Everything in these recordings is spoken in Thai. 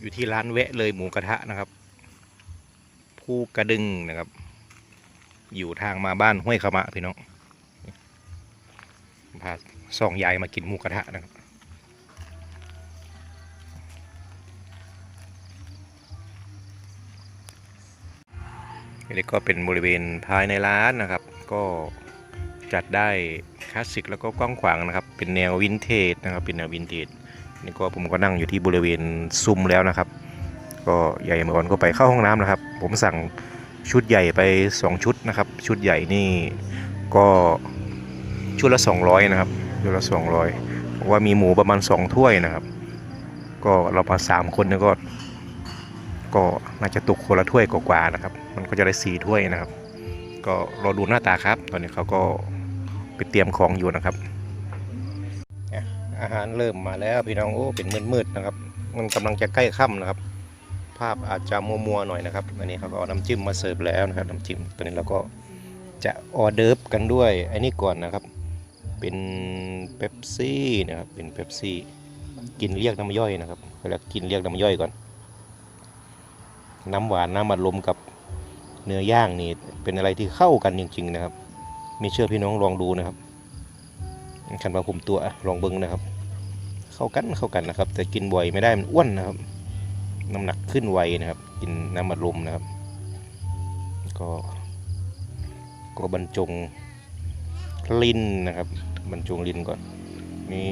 อยู่ที่ร้านแวะเลยหมูกระทะนะครับภูกระดึงนะครับ อยู่ทางมาบ้านห้วยขมะพี่น้องพาสองยายมากินหมูกระทะนะครับนี่ก็เป็นบริเวณภายในร้านนะครับ ก็จัดได้คลาสสิกแล้วก็กว้างขวางนะครับ เป็นแนววินเทจนะครับ เป็นแนววินเทจ นี่ก็ผมก็นั่งอยู่ที่บริเวณซุ้มแล้วนะครับ ก็ใหญ่เมื่อก่อนก็ไปเข้าห้องน้ำนะครับ ผมสั่งชุดใหญ่ไป 2 ชุดนะครับ ชุดใหญ่นี่ก็ชุดละ 200 นะครับชุดละ 200เพราะว่ามีหมูประมาณ 2 ถ้วยนะครับ ก็เรามาสามคนนี่ก็ ก็น่าจะตกคนละถ้วยกว่าๆนะครับ มันก็จะได้สี่ถ้วยนะครับ ก็รอดูหน้าตาครับ ตอนนี้เขาก็ไปเตรียมของอยู่นะครับ อาหารเริ่มมาแล้วพี่น้องโอ้เป็นมืดๆนะครับ มันกำลังจะใกล้ค่ำนะครับ ภาพอาจจะมัวๆหน่อยนะครับอันนี้เขาก็เอาน้ำจิ้มมาเสิร์ฟแล้วนะครับน้ำจิ้มตัวนี้เราก็จะออเดิร์ฟกันด้วยไอ้นี่ก่อนนะครับ เป็นเป๊ปซี่นะครับเป็นเป๊ปซี่กินเรียกน้ำย่อยนะครับเวลากินเรียกน้ำย่อยก่อน น้ำหวานน้ำอัดลมกับเนื้อย่างนี่เป็นอะไรที่เข้ากันจริง ๆ นะครับไม่เชื่อพี่น้องลองดูนะครับ คันว่าผมตัวลองเบิ้งนะครับ เข้ากันเข้ากันนะครับ แต่กินบ่อยไม่ได้มันอ้วนนะครับน้ำหนักขึ้นไวนะครับ กินน้ำอัดลมนะครับ ก็ก็บรรจงลิ้นนะครับ บรรจงลิ้นก่อนนี่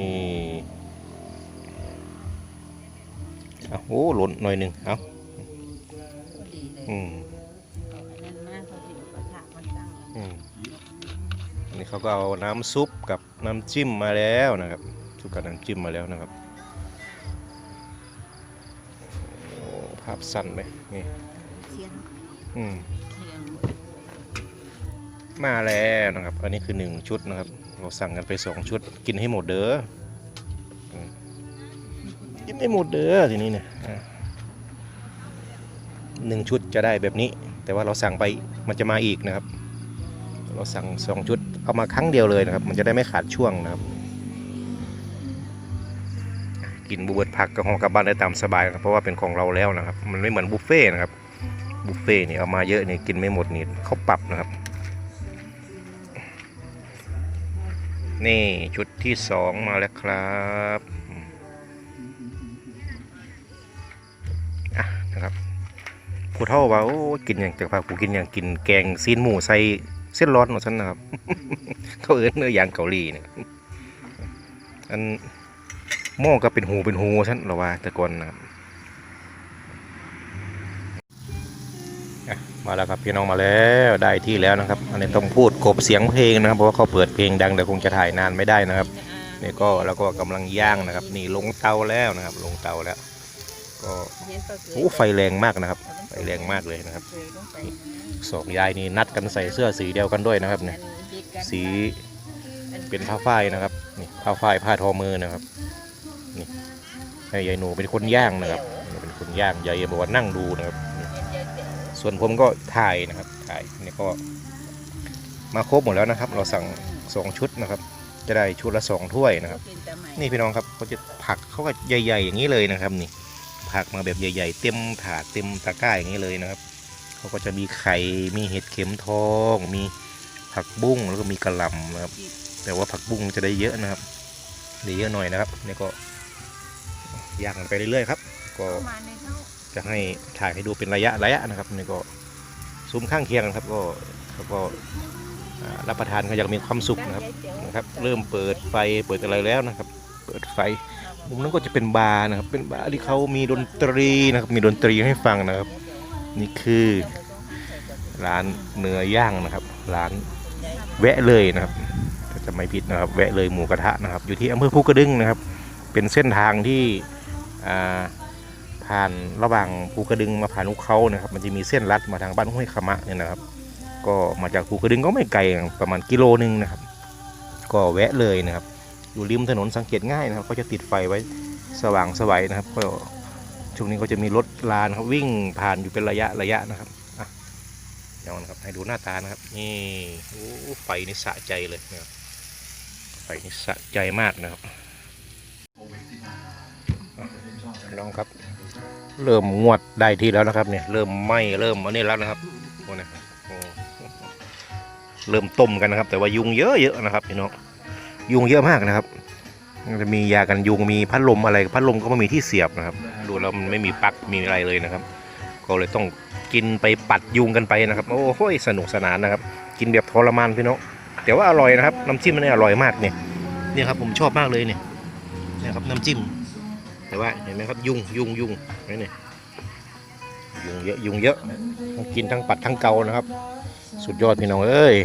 เอาโอ้หล่นหน่อยหนึ่งเอาอืม นนี้เขาก็เอาน้ำซุปกับน้ำจิ้มมาแล้วนะครับซุปกับน้ำจิ้มมาแล้วนะครับโอ้ภาพสั้นไหมนี่เทียนอืมเทียนมาแล้วนะครับ อันนี้คือหนึ่งชุดนะครับ เราสั่งกันไปสองชุด กินให้หมดเด้ออืมกินให้หมดเด้อทีนี้เนี่ยอะหนึ่งชุดจะได้แบบนี้ แต่ว่าเราสั่งไปมันจะมาอีกนะครับ เราสั่งสองชุดเอามาครั้งเดียวเลยนะครับ มันจะได้ไม่ขาดช่วงนะครับ กินบุเบิผักกับหองกลับบ้านได้ตามสบายนะเพราะว่าเป็นของเราแล้วนะครับ มันไม่เหมือนบุฟเฟ่นะครับบุฟเฟ่ต์นี่เอามาเยอะนี่กินไม่หมดนี่เขาปรับนะครับ นี่ชุดที่สองมาแล้วครับนะครับผู้เท่าว่าโอ้กินอย่างจากพากูกินอย่างกินแกงซีนหมูใส่ เส้นร้อนของฉันนะครับ เขาเอิ้นเนื้อย่างเกาหลีเนี่ยอันหม้อก็เป็นหูเป็นหูฉันเราว่าแต่ก่อนนะครับมาแล้วครับพี่น้องมาแล้วได้ที่แล้วนะครับ อันนี้ต้องพูดกบเสียงเพลงนะครับเพราะว่าเขาเปิดเพลงดังเดี๋ยวคงจะถ่ายนานไม่ได้นะครับนี่ก็แล้วก็กำลังย่างนะครับ นี่ลงเตาแล้วนะครับ ลงเตาแล้ว ก็เห็นปลาเกลืโอ้ไฟแรงมากนะครับ ไฟแรงมากเลยนะครับเกลือลงไปสองยายนี่นัดกันใส่เสื้อสีเดียวกันด้วยนะครับเนี่ยอับิดกันสีเป็นผ้าฝ้ายนะครับนี่ผ้าฝ้ายผ้าทอมือนะครับนี่ให้ยายหนูเป็นคนย่างนะครับนี่เป็นคนย่างยายบอกว่านั่งดูนะครับนี่ส่วนผมก็ถ่ายนะครับถ่ายนี่ก็มาครบหมดแล้วนะครับ เราสั่งสองชุดนะครับ จะได้ชุดละสองถ้วยนะครับกินแต่ไหมนี่พี่น้องครับเขาจะผักเขาก็ใหญ่ ๆ อย่างนี้เลยนะครับนี่ ผักมาแบบใหญ่ๆ เต็มถาดเต็มตะกร้าอย่างนี้เลยนะครับเขาก็จะมีไข่มีเห็ดเข็มทอง มีผักบุ้งแล้วก็มีกระหล่ำนะครับ แต่ว่าผักบุ้งจะได้เยอะนะครับได้เยอะหน่อยนะครับนี่ก็ย่างไปเรื่อยๆครับ ก็จะให้ถ่ายให้ดูเป็นระยะระยะนะครับนี่ก็ซุ้มข้างเคียงกันครับก็แล้วก็รับประทานก็อยากมีความสุขนะครับนะครับ เริ่มเปิดไฟเปิดอะไรแล้วนะครับ เปิดไฟ มุมนั้นก็จะเป็นบาร์นะครับ เป็นบาร์ที่เขามีดนตรีนะครับ มีดนตรีให้ฟังนะครับ นี่คือร้านเนื้อย่างนะครับ ร้านแวะเลยนะครับถ้าจะไม่ผิดนะครับ แวะเลยหมูกระทะนะครับ อยู่ที่อำเภอภูกระดึงนะครับ เป็นเส้นทางที่ผ่านระหว่างภูกระดึงมาผ่านภูเขานะครับ มันจะมีเส้นลัดมาทางบ้านห้วยขมะเนี่ยนะครับ ก็มาจากภูกระดึงก็ไม่ไกลประมาณกิโลนึงนะครับ ก็แวะเลยนะครับ อยู่ริมถนนสังเกตง่ายนะครับก็จะติดไฟไว้สว่างสวัยนะครับก็ช่วงนี้ก็จะมีรถลานครับวิ่งผ่านอยู่เป็นระยะระยะนะครับอะเดี๋ยวนะครับให้ดูหน้าตานะครับนี่โอ้ไฟนี่สะใจเลยนะครับไฟนี่สะใจมากนะครับน้องครับ เริ่มงวดได้ที่แล้วนะครับเนี่ยเริ่มไหมเริ่มอันนี้แล้วนะครับโอ้นะโอ้เริ่มต้มกันนะครับ แต่ว่ายุงเยอะๆนะครับพี่น้อง ยุงเยอะมากนะครับมันจะมียากันยุงมีพัดลมอะไรพัดลมก็ไม่มีที่เสียบนะครับ ดูแล้วมันไม่มีปลั๊กมีอะไรเลยนะครับ ก็เลยต้องกินไปปัดยุงกันไปนะครับ โอ้โหสนุกสนานนะครับ กินแบบทรมานพี่น้องแต่ว่าอร่อยนะครับน้ำจิ้มมันอร่อยมากเนี่ยเนี่ยครับผมชอบมากเลยเนี่ยนี่ครับน้ำจิ้ม แต่ว่าเห็นไหมครับยุงยุงยุงนไหมเนี่ยยุงเยอะยุงเยอะกินทั้งปัดทั้งเกานะครับ สุดยอดพี่น้องเอ้ย